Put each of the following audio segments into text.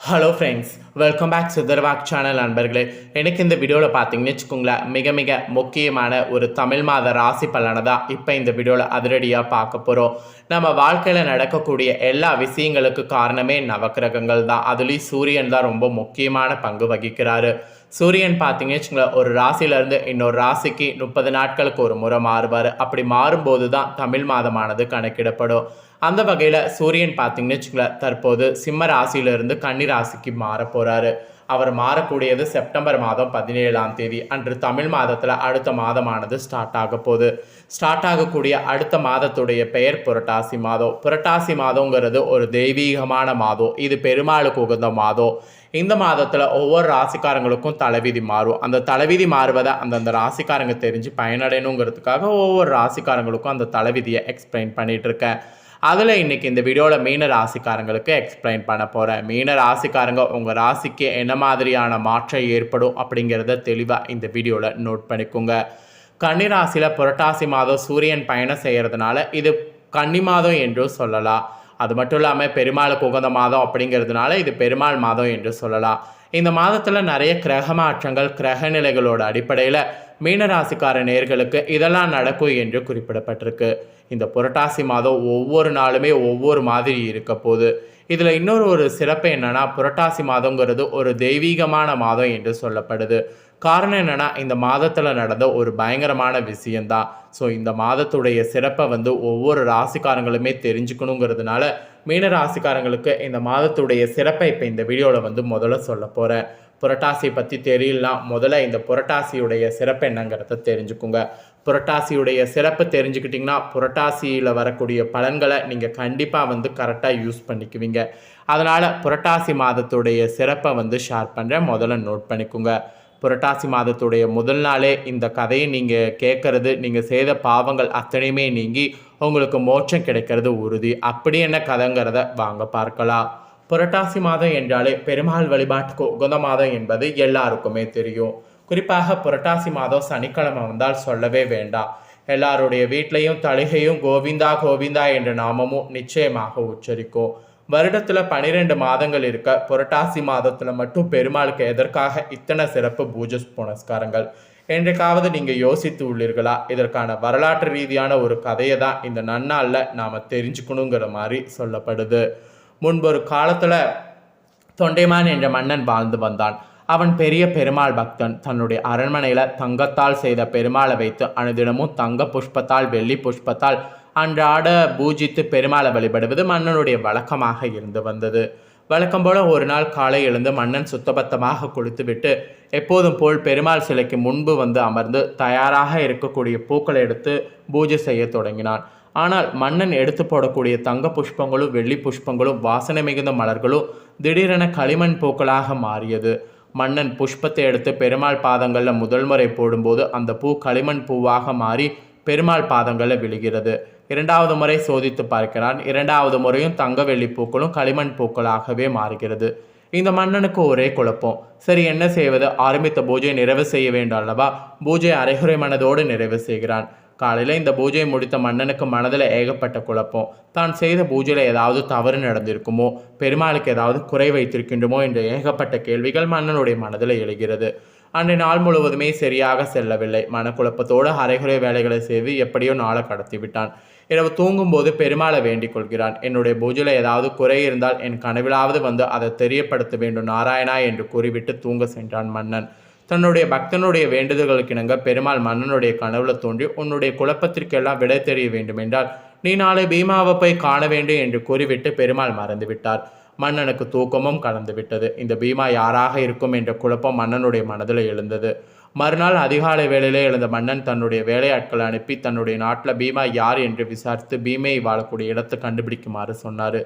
Hello friends welcome back சுதர்வாக் channel நண்பர்களே. எனக்கு இந்த வீடியோவில் பார்த்தீங்கன்னு வச்சுக்கோங்களேன் மிக மிக முக்கியமான ஒரு தமிழ் மாத ராசி பலனை தான் இப்போ இந்த வீடியோவில் அதிரடியாக பார்க்க போகிறோம் நம்ம வாழ்க்கையில் நடக்கக்கூடிய எல்லா விஷயங்களுக்கு காரணமே நவக்கிரகங்கள் தான். அதுலேயும் சூரியன் தான் ரொம்ப முக்கியமான பங்கு வகிக்கிறாரு. சூரியன் பார்த்தீங்கன்னு வச்சுக்கோங்களேன் ஒரு ராசியிலேருந்து இன்னொரு ராசிக்கு முப்பது நாட்களுக்கு ஒரு முறை மாறுவார். அப்படி மாறும்போது தான் தமிழ் மாதமானது கணக்கிடப்படும். அந்த வகையில் சூரியன் பார்த்தீங்கன்னு வச்சுக்கோங்களேன் தற்போது சிம்ம ராசியிலிருந்து கன்னி ராசிக்கு மாற போகிறாரு அவர் மாறக்கூடியது செப்டம்பர் மாதம் பதினேழாம் தேதி. அன்று தமிழ் மாதத்தில் அடுத்த மாதமானது ஸ்டார்ட் ஆக போகுது. ஸ்டார்ட் ஆகக்கூடிய அடுத்த மாதத்துடைய பெயர் புரட்டாசி மாதம். புரட்டாசி மாதங்கிறது ஒரு தெய்வீகமான மாதம். இது பெருமாளுக்கு உகந்த மாதம். இந்த மாதத்தில் ஒவ்வொரு ராசிக்காரங்களுக்கும் தலைவிதி மாறும். அந்த தலைவிதி மாறுவதை அந்தந்த ராசிக்காரங்க தெரிஞ்சு பயனடையணுங்கிறதுக்காக ஒவ்வொரு ராசிக்காரங்களுக்கும் அந்த தலைவிதியை எக்ஸ்பிளைன் பண்ணிகிட்ருக்கேன் அதில் இன்றைக்கி இந்த வீடியோவில் மீன ராசிக்காரங்களுக்கு எக்ஸ்பிளைன் பண்ண போகிறேன் மீன ராசிக்காரங்க உங்கள் ராசிக்கு என்ன மாதிரியான மாற்றம் ஏற்படும் அப்படிங்கிறத தெளிவாக இந்த வீடியோவில் நோட் பண்ணிக்கோங்க. கன்னிராசியில் புரட்டாசி மாதம் சூரியன் பயணம் செய்கிறதுனால இது கன்னி மாதம் என்றும் சொல்லலாம். அது மட்டும் இல்லாமல் பெருமாளுக்கு உகந்த மாதம் அப்படிங்கிறதுனால இது பெருமாள் மாதம் என்று சொல்லலாம். இந்த மாதத்தில் நிறைய கிரக மாற்றங்கள் கிரக நிலைகளோட அடிப்படையில் மீனராசிக்கார நேர்களுக்கு இதெல்லாம் நடக்கும் என்று குறிப்பிடப்பட்டிருக்கு. இந்த புரட்டாசி மாதம் ஒவ்வொரு நாளுமே ஒவ்வொரு மாதிரி இருக்க போகுது. இதில் இன்னொரு ஒரு சிறப்பு என்னென்னா புரட்டாசி மாதங்கிறது ஒரு தெய்வீகமான மாதம் என்று சொல்லப்படுது. காரணம் என்னென்னா இந்த மாதத்தில் நடந்த ஒரு பயங்கரமான விஷயந்தான் ஸோ இந்த மாதத்துடைய சிறப்பை வந்து ஒவ்வொரு ராசிக்காரங்களுமே தெரிஞ்சுக்கணுங்கிறதுனால மீன ராசிக்காரங்களுக்கு இந்த மாதத்துடைய சிறப்பை இப்போ இந்த வீடியோவில் வந்து முதல்ல சொல்ல போகிறேன் புரட்டாசி பற்றி தெரியலாம் முதல்ல இந்த புரட்டாசியுடைய சிறப்பு என்னங்கிறத தெரிஞ்சுக்குங்க. புரட்டாசியுடைய சிறப்பு தெரிஞ்சுக்கிட்டிங்கன்னா புரட்டாசியில் வரக்கூடிய பலன்களை நீங்கள் கண்டிப்பாக வந்து கரெக்டாக யூஸ் பண்ணிக்குவீங்க. அதனால் புரட்டாசி மாதத்துடைய சிறப்பை வந்து ஷேர் பண்ணுறேன் முதல்ல நோட் பண்ணிக்கோங்க. புரட்டாசி மாதத்துடைய முதல் நாளே இந்த கதையை நீங்கள் கேட்கறது நீங்கள் செய்த பாவங்கள் அத்தனையுமே நீங்கி உங்களுக்கு மோட்சம் கிடைக்கிறது உறுதி. அப்படி என்ன கதைங்கிறத வாங்க பார்க்கலாம். புரட்டாசி மாதம் என்றாலே பெருமாள் வழிபாட்டுக்கு உகந்த மாதம் என்பது எல்லாருக்குமே தெரியும். குறிப்பாக புரட்டாசி மாதம் சனிக்கிழமை வந்தால் சொல்லவே வேண்டாம். எல்லாருடைய வீட்லேயும் தளிகையும் கோவிந்தா கோவிந்தா என்ற நாமமும் நிச்சயமாக உச்சரிக்கும். வருடத்தில் பனிரெண்டு மாதங்கள் இருக்க புரட்டாசி மாதத்தில் மட்டும் பெருமாளுக்கு எதற்காக இத்தனை சிறப்பு பூஜை புனஸ்காரங்கள்? என்றைக்காவது நீங்கள் யோசித்து உள்ளீர்களா? இதற்கான வரலாற்று ரீதியான ஒரு கதையை தான் இந்த நன்னாளில் நாம் தெரிஞ்சுக்கணுங்கிற மாதிரி சொல்லப்படுது. முன்பொரு காலத்தில் தொண்டைமான் என்ற மன்னன் வாழ்ந்து வந்தான். அவன் பெரிய பெருமாள் பக்தன். தன்னுடைய அரண்மனையில் தங்கத்தால் செய்த பெருமாளை வைத்து அனுதினமும் தங்க புஷ்பத்தால் வெள்ளி புஷ்பத்தால் அன்றாட பூஜித்து பெருமாளை வழிபடுவது மன்னனுடைய வழக்கமாக இருந்து வந்தது. வழக்கம் போல ஒரு நாள் காலை எழுந்து மன்னன் சுத்தபத்தமாக குளித்துவிட்டு எப்போதும் போல் பெருமாள் சிலைக்கு முன்பு வந்து அமர்ந்து தயாராக இருக்கக்கூடிய பூக்களை எடுத்து பூஜை செய்ய தொடங்கினான். ஆனால் மன்னன் எடுத்து போடக்கூடிய தங்க புஷ்பங்களும் வெள்ளி புஷ்பங்களும் வாசனை மிகுந்த மலர்களும் திடீரென களிமண் பூக்களாக மாறியது. மன்னன் புஷ்பத்தை எடுத்து பெருமாள் பாதங்களில் முதல் முறை போடும்போது அந்த பூ களிமண் பூவாக மாறி பெருமாள் பாதங்களில் விழுகிறது. இரண்டாவது முறை சோதித்து பார்க்கிறான். இரண்டாவது முறையும் தங்க வெள்ளி பூக்களும் களிமண் பூக்களாகவே மாறுகிறது. இந்த மன்னனுக்கு ஒரே குழப்பம். சரி என்ன செய்வது? ஆரம்பித்த பூஜையை நிறைவு செய்ய வேண்டும் அல்லவா? பூஜை அரைகுறை மனதோடு நிறைவு செய்கிறான். காலையில் இந்த பூஜையை முடித்த மன்னனுக்கு மனதில் ஏகப்பட்ட குழப்பம். தான் செய்த பூஜையில் ஏதாவது தவறு நடந்திருக்குமோ? பெருமாளுக்கு ஏதாவது குறை வைத்திருக்கின்றமோ? என்ற ஏகப்பட்ட கேள்விகள் மன்னனுடைய மனதில் எழுகிறது. அன்றைய நாள் முழுவதுமே சரியாக செல்லவில்லை. மனக்குழப்பத்தோடு அரைகுறை வேலைகளை செய்து எப்படியோ நாளை கடத்தி விட்டான் இரவு தூங்கும்போது பெருமாளை வேண்டிக் கொள்கிறான். என்னுடைய பூஜையில் ஏதாவது குறை இருந்தால் என் கனவிலாவது வந்து அதை தெரியப்படுத்த வேண்டும். நாராயணா என்று கூறிவிட்டு தூங்க சென்றான் மன்னன். தன்னுடைய பக்தனுடைய வேண்டுதல்களுக்கிணங்க பெருமாள் மன்னனுடைய கனவுல தோன்றி உன்னுடைய குழப்பத்திற்கெல்லாம் விடை தெரிய வேண்டும் என்றால் நீ நாளை பீமாவை போய் காண வேண்டும் என்று கூறிவிட்டு பெருமாள் மறந்துவிட்டார் மன்னனுக்கு தூக்கமும் கலந்துவிட்டது இந்த பீமா யாராக இருக்கும் என்ற குழப்பம் மன்னனுடைய மனதில் எழுந்தது. மறுநாள் அதிகாலை வேளையிலே எழுந்த மன்னன் தன்னுடைய வேலையாட்களை அனுப்பி தன்னுடைய நாட்டில் பீமா யார் என்று விசாரித்து பீமையை வாழக்கூடிய இடத்தை கண்டுபிடிக்குமாறு சொன்னார்.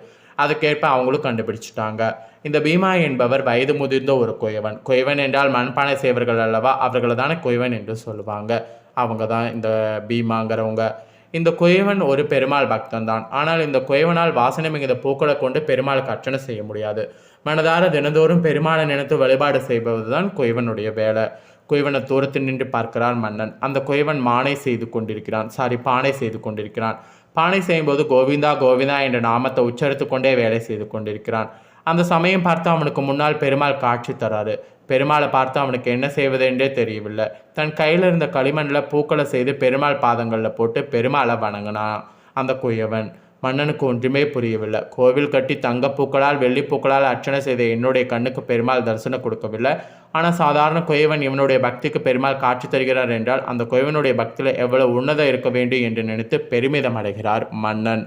அதுக்கேற்ப அவங்களும் கண்டுபிடிச்சிட்டாங்க. இந்த பீமா என்பவர் வயது முதிர்ந்த ஒரு குயவன். குயவன் என்றால் மண்பானை செய்வர்கள் அல்லவா? அவர்களை தானே குயவன் என்று சொல்லுவாங்க. அவங்க தான் இந்த பீமாங்கிறவங்க. இந்த குயவன் ஒரு பெருமாள் பக்தன் தான். ஆனால் இந்த குயவனால் வாசனை மிகுந்த பூக்களை கொண்டு பெருமாளுக்கு அர்ச்சனை செய்ய முடியாது. மனதார தினந்தோறும் பெருமாளை நினைத்து வழிபாடு செய்வது தான் குயவனுடைய வேலை. குயவனை தூரத்தில் நின்று பார்க்கிறான் மன்னன். அந்த குயவன் மானை செய்து கொண்டிருக்கிறான். சாரி பானை செய்து கொண்டிருக்கிறான். பானை செய்யும்போது கோவிந்தா கோவிந்தா என்ற நாமத்தை உச்சரித்து கொண்டே வேலை செய்து கொண்டிருக்கிறான். அந்த சமயம் பார்த்து அவனுக்கு முன்னால் பெருமாள் காட்சி தராரு பெருமாளை பார்த்து அவனுக்கு என்ன செய்வதென்றே தெரியவில்லை. தன் கையில் இருந்த களிமண்ணில் பூக்களை செய்து பெருமாள் பாதங்களில் போட்டு பெருமாளை வணங்கினான். அந்த குயவன் மன்னனுக்கு ஒன்றுமே புரியவில்லை. கோவில் கட்டி தங்கப்பூக்களால் வெள்ளிப்பூக்களால் அர்ச்சனை செய்த என்னுடைய கண்ணுக்கு பெருமாள் தரிசனம் கொடுக்கவில்லை. ஆனால் சாதாரண குயவன் இவனுடைய பக்திக்கு பெருமாள் காட்சி தருகிறார் என்றால் அந்த குயவனுடைய பக்தியில் எவ்வளவு உன்னதம் இருக்க வேண்டும் என்று நினைத்து பெருமிதம் அடைகிறார் மன்னன்.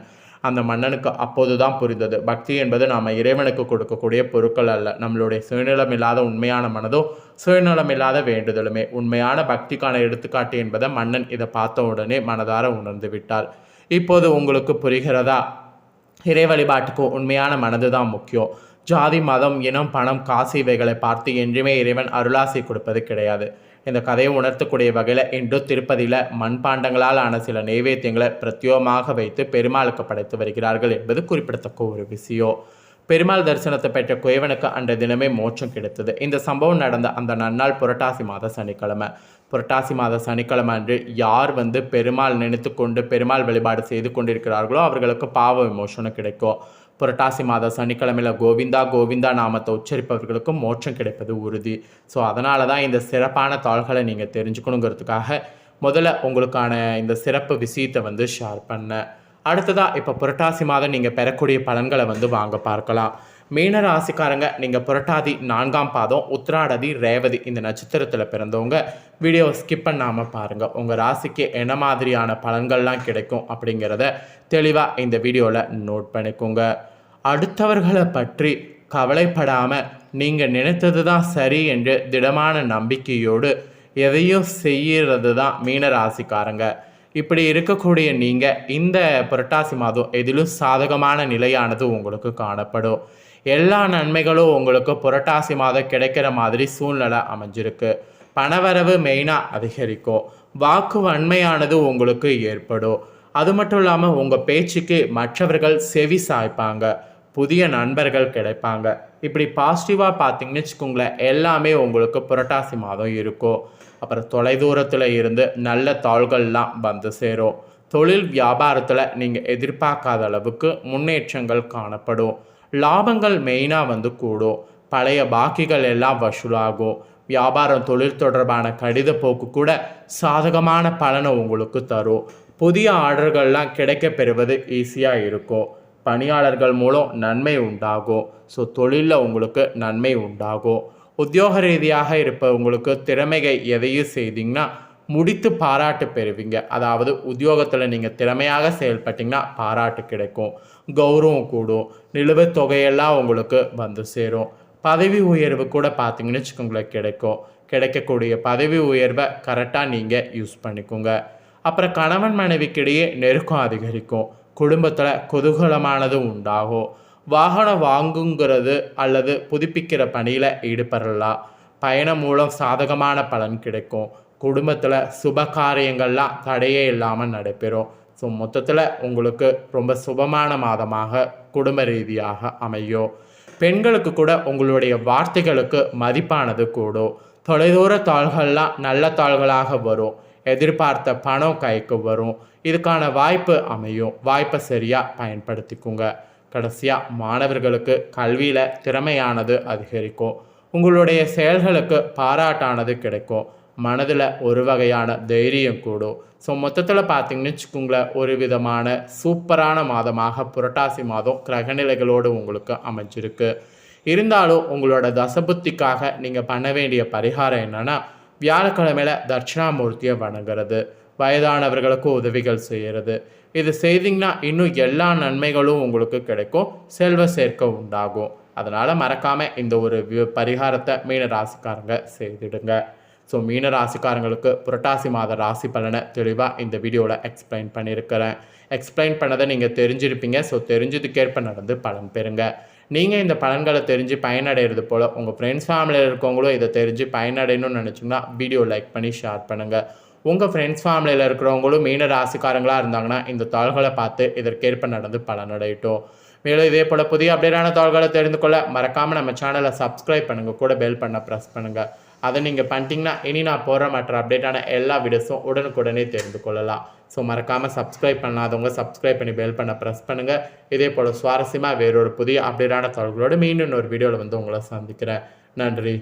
அந்த மன்னனுக்கு அப்போதுதான் புரிந்தது. பக்தி என்பது நாம் இறைவனுக்கு கொடுக்கக்கூடிய பொருட்கள் அல்ல. நம்மளுடைய சுயநலம் இல்லாத உண்மையான மனதோ சுயநலம் இல்லாத வேண்டுதலுமே. உண்மையான பக்திக்கான எடுத்துக்காட்டு என்பதை மன்னன் இதை பார்த்த உடனே மனதார உணர்ந்து விட்டார். இப்போது உங்களுக்கு புரிகிறதா? இறை வழிபாட்டுக்கு உண்மையான மனது தான் முக்கியம். ஜாதி மதம் இனம் பணம் காசு இவைகளை பார்த்து என்றுமே இறைவன் அருளாசி கொடுப்பது கிடையாது. இந்த கதையை உணர்த்தக்கூடிய வகையில் இன்று திருப்பதியில் மண்பாண்டங்களால் ஆன சில நைவேத்தியங்களை பிரத்யோகமாக வைத்து பெருமாளுக்கு படைத்து வருகிறார்கள் என்பது குறிப்பிடத்தக்க ஒரு விஷயம். பெருமாள் தரிசனத்தை பெற்ற குயவனுக்கு அன்றைய தினமே மோட்சம் கிடைத்தது. இந்த சம்பவம் நடந்த அந்த நன்னாள் புரட்டாசி மாத சனிக்கிழமை. புரட்டாசி மாத சனிக்கிழமை அன்று யார் வந்து பெருமாள் நினைத்து கொண்டு பெருமாள் வழிபாடு செய்து கொண்டிருக்கிறார்களோ அவர்களுக்கு பாவ விமோசனம் கிடைக்கும். புரட்டாசி மாத சனிக்கிழமையில் கோவிந்தா கோவிந்தா நாமத்தை உச்சரிப்பவர்களுக்கு மோட்சம் கிடைப்பது உறுதி. ஸோ அதனால தான் இந்த சிறப்பான தாள்களை நீங்கள் தெரிஞ்சுக்கணுங்கிறதுக்காக முதல்ல உங்களுக்கான இந்த சிறப்பு விஷயத்தை வந்து ஷேர் பண்ணேன். அடுத்ததாக இப்போ புரட்டாசி மாதம் நீங்கள் பெறக்கூடிய பலன்களை வந்து வாங்க பார்க்கலாம். மீன ராசிக்காரங்க நீங்கள் புரட்டாதி நான்காம் பாதம் உத்திராடதி ரேவதி இந்த நட்சத்திரத்தில் பிறந்தவங்க வீடியோ ஸ்கிப் பண்ணாமல் பாருங்கள் உங்கள் ராசிக்கு என்ன மாதிரியான பலன்கள்லாம் கிடைக்கும் அப்படிங்கிறத தெளிவாக இந்த வீடியோவில் நோட் பண்ணிக்கோங்க. அடுத்தவர்களை பற்றி கவலைப்படாமல் நீங்கள் நினைத்தது தான் சரி என்று திடமான நம்பிக்கையோடு எதையும் செய்கிறது தான் மீன ராசிக்காரங்க. இப்படி இருக்கக்கூடிய நீங்கள் இந்த புரட்டாசி மாதம் எதிலும் சாதகமான நிலையானது உங்களுக்கு காணப்படும். எல்லா நன்மைகளும் உங்களுக்கு புரட்டாசி மாதம் கிடைக்கிற மாதிரி சூழ்நிலை அமைஞ்சிருக்கு. பணவரவு மெயினாக அதிகரிக்கும். வாக்கு வன்மையானது உங்களுக்கு ஏற்படும். அது மட்டும் இல்லாமல் உங்கள் பேச்சுக்கு மற்றவர்கள் செவி சாய்ப்பாங்க. புதிய நண்பர்கள் கிடைப்பாங்க. இப்படி பாசிட்டிவாக பார்த்தீங்கன்னு வச்சுக்கோங்களேன் எல்லாமே உங்களுக்கு புரட்டாசி மாதம் இருக்கும். அப்புறம் தொலைதூரத்தில் இருந்து நல்ல தாள்கள்லாம் வந்து சேரும். தொழில் வியாபாரத்தில் நீங்கள் எதிர்பார்க்காத அளவுக்கு முன்னேற்றங்கள் காணப்படும். லாபங்கள் மெயினாக வந்து கூடும். பழைய பாக்கிகள் எல்லாம் வசூலாகும். வியாபாரம் தொழில் தொடர்பான கடித போக்கு கூட சாதகமான பலனை உங்களுக்கு தரும். புதிய ஆர்டர்கள்லாம் கிடைக்க பெறுவது ஈஸியாக இருக்கும். பணியாளர்கள் மூலம் நன்மை உண்டாகும் ஸோ தொழிலில் உங்களுக்கு நன்மை உண்டாகும் உத்தியோக ரீதியாக இருப்பவங்களுக்கு திறமைகள் எதையும் செய்தீங்கன்னா முடித்து பாராட்டு பெறுவீங்க. அதாவது உத்தியோகத்தில் நீங்கள் திறமையாக செயல்பட்டிங்கன்னா பாராட்டு கிடைக்கும். கௌரவம் கூடும். நிலுவைத் தொகையெல்லாம் உங்களுக்கு வந்து சேரும். பதவி உயர்வு கூட பார்த்தீங்கன்னு வச்சுக்கோங்களேன் கிடைக்கும். கிடைக்கக்கூடிய பதவி உயர்வை கரெக்டாக நீங்கள் யூஸ் பண்ணிக்கோங்க. அப்புறம் கணவன் மனைவிக்கிடையே நெருக்கம் அதிகரிக்கும். குடும்பத்தில் குதூகலமானது உண்டாகும் வாகனம் வாங்குங்கிறது அல்லது புதுப்பிக்கிற பணியில் ஈடுபடலாம் பயணம் மூலம் சாதகமான பலன் கிடைக்கும். குடும்பத்தில் சுப காரியங்கள்லாம் தடையே இல்லாமல் நடைபெறும். ஸோ மொத்தத்தில் உங்களுக்கு ரொம்ப சுபமான மாதமாக குடும்ப ரீதியாக அமையும் பெண்களுக்கு கூட உங்களுடைய வார்த்தைகளுக்கு மதிப்பானது கூடும் தொலைதூர தாள்கள்லாம் நல்ல தாள்களாக வரும். எதிர்பார்த்த பணம் கைக்கு வரும். இதுக்கான வாய்ப்பு அமையும். வாய்ப்பை சரியாக பயன்படுத்திக்கோங்க. கடைசியாக மாணவர்களுக்கு கல்வியில் திறமையானது அதிகரிக்கும். உங்களுடைய செயல்களுக்கு பாராட்டானது கிடைக்கும். மனதில் ஒரு வகையான தைரியம் கூடும். ஸோ மொத்தத்தில் பார்த்தீங்கன்னு வச்சுக்கோங்களேன் ஒரு விதமான சூப்பரான மாதமாக புரட்டாசி மாதம் கிரகநிலைகளோடு உங்களுக்கு அமைஞ்சிருக்கு. இருந்தாலும் உங்களோட தசபுத்திக்காக நீங்கள் பண்ண வேண்டிய பரிகாரம் என்னென்னா வியாழக்கிழமையில் தட்சிணாமூர்த்தியை வணங்குறது வயதானவர்களுக்கு உதவிகள் செய்கிறது இது செய்தீங்கன்னா இன்னும் எல்லா நன்மைகளும் உங்களுக்கு கிடைக்கும் செல்வ சேர்க்கை உண்டாகும். அதனால் மறக்காமல் இந்த ஒரு வி- பரிகாரத்தை மீன ராசிக்காரங்க செய்திடுங்க. ஸோ மீன ராசிக்காரங்களுக்கு புரட்டாசி மாத ராசி பலனை தெளிவாக இந்த வீடியோவில் எக்ஸ்பிளைன் பண்ணியிருக்கிறேன். எக்ஸ்பிளைன் பண்ணதை நீங்கள் தெரிஞ்சிருப்பீங்க. ஸோ தெரிஞ்சதுக்கேற்ப நடந்து பலன் பெறுங்க. நீங்கள் இந்த பலன்களை தெரிஞ்சு பயனடைகிறது போல் உங்கள் ஃப்ரெண்ட்ஸ் ஃபேமிலியில் இருக்கவங்களும் இதை தெரிஞ்சு பயனடையணும்னு நினச்சிங்கன்னா வீடியோ லைக் பண்ணி ஷேர் பண்ணுங்கள் உங்கள் ஃப்ரெண்ட்ஸ் ஃபேமிலியில் இருக்கிறவங்களும் மீன ராசிக்காரங்களாக இருந்தாங்கன்னா இந்த தாள்களை பார்த்து இதற்கேற்ப நடந்து பலனடையட்டும். மேலும் இதே போல் புதிய அப்டேட்டான தாள்களை தெரிந்து கொள்ள மறக்காமல் நம்ம சேனலை சப்ஸ்கிரைப் பண்ணுங்கள் கூட பெல் பண்ண ப்ரெஸ் பண்ணுங்கள் அதை நீங்கள் பண்ணிட்டீங்கன்னா இனி நான் போகிற மற்ற அப்டேட்டான எல்லா வீடியோஸும் உடனுக்குடனே தெரிந்து கொள்ளலாம். ஸோ மறக்காமல் சப்ஸ்கிரைப் பண்ணாதவங்க சப்ஸ்கிரைப் பண்ணி பெல் பண்ண ப்ரெஸ் பண்ணுங்கள் இதே போல் சுவாரஸ்யமாக வேறொரு புதிய அப்டேட்டான தகவல்களோடு மீண்டும் ஒரு வீடியோவில் வந்து உங்களை சந்திக்கிறேன். நன்றி.